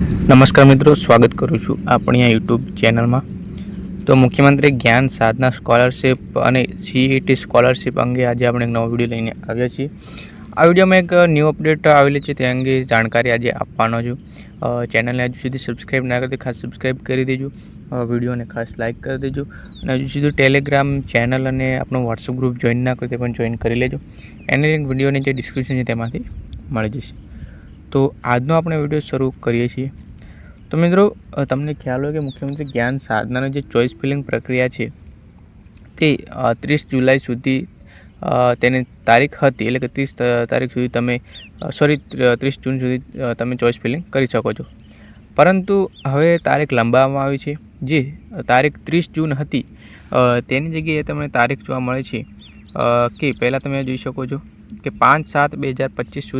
નમસ્કાર મિત્રો, સ્વાગત કરું છું આપણી આ યુટ્યુબ ચેનલમાં. તો મુખ્યમંત્રી જ્ઞાન સાધના સ્કોલરશિપ અને સીઈટી સ્કોલરશિપ અંગે આજે આપણે એક નવો વીડિયો લઈને આવ્યા છીએ. આ વિડીયોમાં એક ન્યૂ અપડેટ આવેલી છે, તે અંગે જાણકારી આજે આપવાનો છું. ચેનલને હજુ સુધી સબસ્ક્રાઈબ ના કરતી ખાસ સબસ્ક્રાઈબ કરી દેજો. વિડીયોને ખાસ લાઇક કરી દેજો. અને હજુ સુધી ટેલિગ્રામ ચેનલ અને આપણું વોટ્સઅપ ગ્રુપ જોઈન ના કરે તે પણ જોઈન કરી લેજો. એની લિંક વિડીયોની જે ડિસ્ક્રિપ્શન છે તેમાંથી મળી જશે. તો આજનો આપણે વીડિયો શરૂ કરીએ છીએ. તો મિત્રો તમને ખ્યાલ હોય કે મુખ્યમંત્રી જ્ઞાન સાધનાની જે ચોઇસ ફિલિંગ પ્રક્રિયા છે, તે ત્રીસ જુલાઈ સુધી તેની તારીખ હતી, એટલે કે ત્રીસ તારીખ સુધી તમે સોરી ત્રીસ જૂન સુધી તમે ચોઇસ ફિલિંગ કરી શકો છો. પરંતુ હવે તારીખ લંબાવવામાં આવી છે. જે તારીખ ત્રીસ જૂન હતી તેની જગ્યાએ તમને તારીખ જોવા મળે છે કે પહેલાં તમે જોઈ શકો છો કે પાંચ સાત બે હજાર પચીસ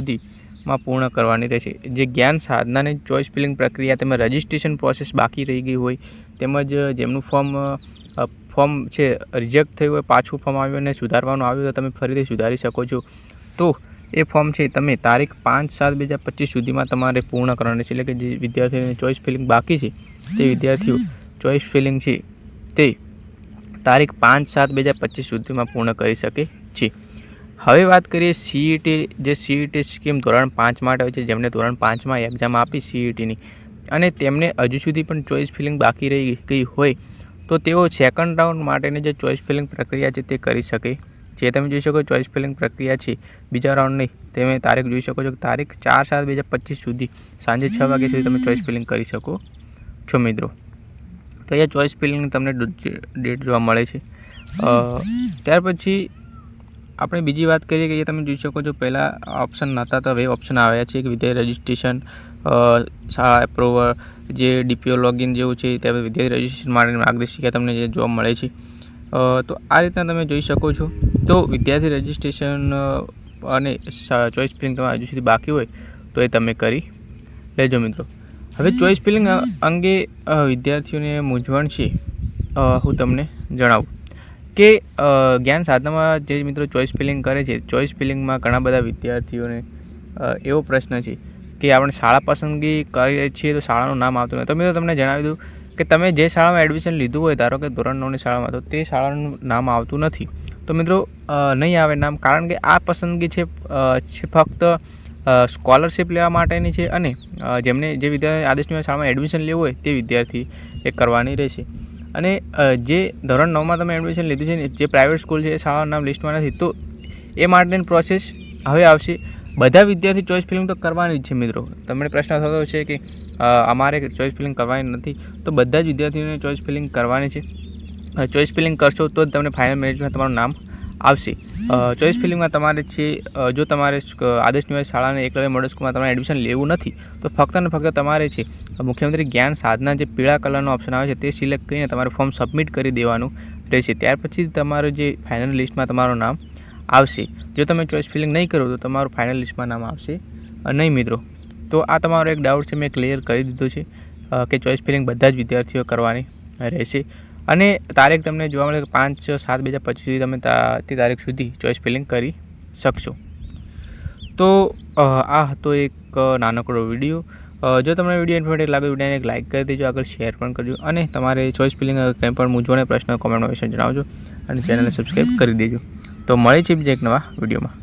સુધીમાં પૂર્ણ કરવાની રહેશે. જે જ્ઞાન સાધનાની ચોઇસ ફિલિંગ પ્રક્રિયા તેમજ રજિસ્ટ્રેશન પ્રોસેસ બાકી રહી ગઈ હોય, તેમજ જેમનું ફોર્મ ફોર્મ છે, રિજેક્ટ થયું હોય, પાછું ફોર્મ આવ્યું અને સુધારવાનું આવ્યું તો તમે ફરીથી સુધારી શકો છો. તો, એ ફોર્મ છે, તમે તારીખ પાંચ સાત બે હજાર પચીસ સુધીમાં તમારે પૂર્ણ કરવાનું છે એટલે કે જે વિદ્યાર્થીઓને ચોઈસ ફિલિંગ બાકી છે, તે વિદ્યાર્થીઓ ચોઈસ ફિલિંગ છે, તે તારીખ પાંચ સાત બે હજાર પચીસ સુધીમાં પૂર્ણ કરી શકે છે. હવે વાત કરીએ સીઈટી જે સીઈટી સ્કીમ ધોરણ પાંચ માટે હોય છે જેમણે ધોરણ પાંચમાં એક્ઝામ આપી સીઈટીની અને તેમને હજુ સુધી પણ ચોઇસ ફિલિંગ બાકી રહી ગઈ હોય, તો તેઓ સેકન્ડ રાઉન્ડ માટેની જે ચોઇસ ફિલિંગ પ્રક્રિયા છે તે કરી શકે. જે તમે જોઈ શકો ચોઇસ ફિલિંગ પ્રક્રિયા છે, બીજા રાઉન્ડની તમે તારીખ જોઈ શકો છો તારીખ ચાર સાત બે હજાર પચીસ સુધી સાંજે છ વાગ્યા સુધી તમે ચોઈસ ફિલિંગ કરી શકો છો મિત્રો. તો અહીંયા ચોઇસ ફિલિંગ તમને ડેટ જોવા મળે છે. ત્યાર પછી આપણે બીજી વાત કરીએ કે એ તમે જોઈ શકો છો, પહેલાં ઓપ્શન નહોતા, તો હવે ઓપ્શન આવ્યા છે કે વિદ્યાર્થી રજિસ્ટ્રેશન શાળા એપ્રુવર જે ડીપીઓ લોગિન જેવું છે ત્યાં વિદ્યાર્થી રજિસ્ટ્રેશન માટેની માર્ગદર્શિકા તમને જે જોવા મળે છે. તો આ રીતના તમે જોઈ શકો છો. તો વિદ્યાર્થી રજિસ્ટ્રેશન અને ચોઈસ ફિલિંગ તમારે હજુ સુધી બાકી હોય, તો એ તમે કરી લેજો મિત્રો. હવે ચોઈસ ફિલિંગ અંગે વિદ્યાર્થીઓને મૂંઝવણ છે હું તમને જણાવું. કે જ્ઞાન સાધનામાં જે મિત્રો ચોઈસ ફિલિંગ કરે છે ચોઈસ ફિલિંગમાં ઘણા બધા વિદ્યાર્થીઓને એવો પ્રશ્ન છે કે આપણે શાળા પસંદગી કરીએ છીએ તો શાળાનું નામ આવતું નથી. તો મિત્રો તમને જણાવી દઉં કે તમે જે શાળામાં એડમિશન લીધું હોય, ધારો કે ધોરણ નવની શાળામાં, તો તે શાળાનું નામ આવતું નથી. તો મિત્રો નહીં આવે નામ કારણ કે આ પસંદગી છે ફક્ત સ્કોલરશિપ લેવા માટેની છે અને જેમને જે વિદ્યાર્થી આદેશની શાળામાં એડમિશન લેવું હોય, તે વિદ્યાર્થી એ કરવાની રહેશે. અને જે ધોરણ નવમાં તમે એડમિશન લીધું છે ને, જે પ્રાઇવેટ સ્કૂલ છે, એ શાળાનું નામ લિસ્ટમાં નથી. તો એ માટેની પ્રોસેસ હવે આવશે. બધા વિદ્યાર્થી ચોઇસ ફિલિંગ તો કરવાની જ છે મિત્રો. તમને પ્રશ્ન થતો છે કે અમારે ચોઇસ ફિલિંગ કરવાની નથી. તો બધા જ વિદ્યાર્થીઓને ચોઇસ ફિલિંગ કરવાની છે. ચોઇસ ફિલિંગ કરશો તો જ તમને ફાઇનલ મેરેજમાં તમારું નામ આવશે. ચોઇસ ફિલિંગમાં તમારે છે જો તમારે આદર્શ નિવાસી શાળાને એકલવ્ય મોડલ સ્કૂલમાં તમારે એડમિશન લેવું નથી, તો ફક્ત ને ફક્ત તમારે છે મુખ્યમંત્રી જ્ઞાન સાધના જે પીળા કલરનો ઓપ્શન આવે છે તે સિલેક્ટ કરીને તમારે ફોર્મ સબમિટ કરી દેવાનું રહેશે. ત્યાર પછી તમારું જે ફાઇનલ લિસ્ટમાં તમારું નામ આવશે. જો તમે ચોઇસ ફિલિંગ નહીં કરો તો તમારું ફાઇનલ લિસ્ટમાં નામ આવશે. નહીં મિત્રો. તો આ તમારો એક ડાઉટ છે, મેં ક્લિયર કરી દીધો છે કે ચોઇસ ફિલિંગ બધા જ વિદ્યાર્થીઓ કરવાની રહેશે. અને તારીખ તમને જોવા મળે કે પાંચ સાત, બે હજાર પચીસ સુધી તમે તે તારીખ સુધી ચોઇસ ફિલિંગ કરી શકશો. તો આ હતો એક નાનકડો વીડિયો. જો તમને વીડિયો ઇન્ફોર્મેટિવ લાગે વિડીયોને એક લાઇક કરી દેજો, આગળ શેર પણ કરજો અને તમારે ચોઈસ ફિલિંગ કંઈ પણ મૂંઝવણ પ્રશ્ન કોમેન્ટમાં વિશે જણાવજો અને ચેનલને સબસ્ક્રાઈબ કરી દેજો. તો મળે છે બીજા એક નવા વિડીયોમાં.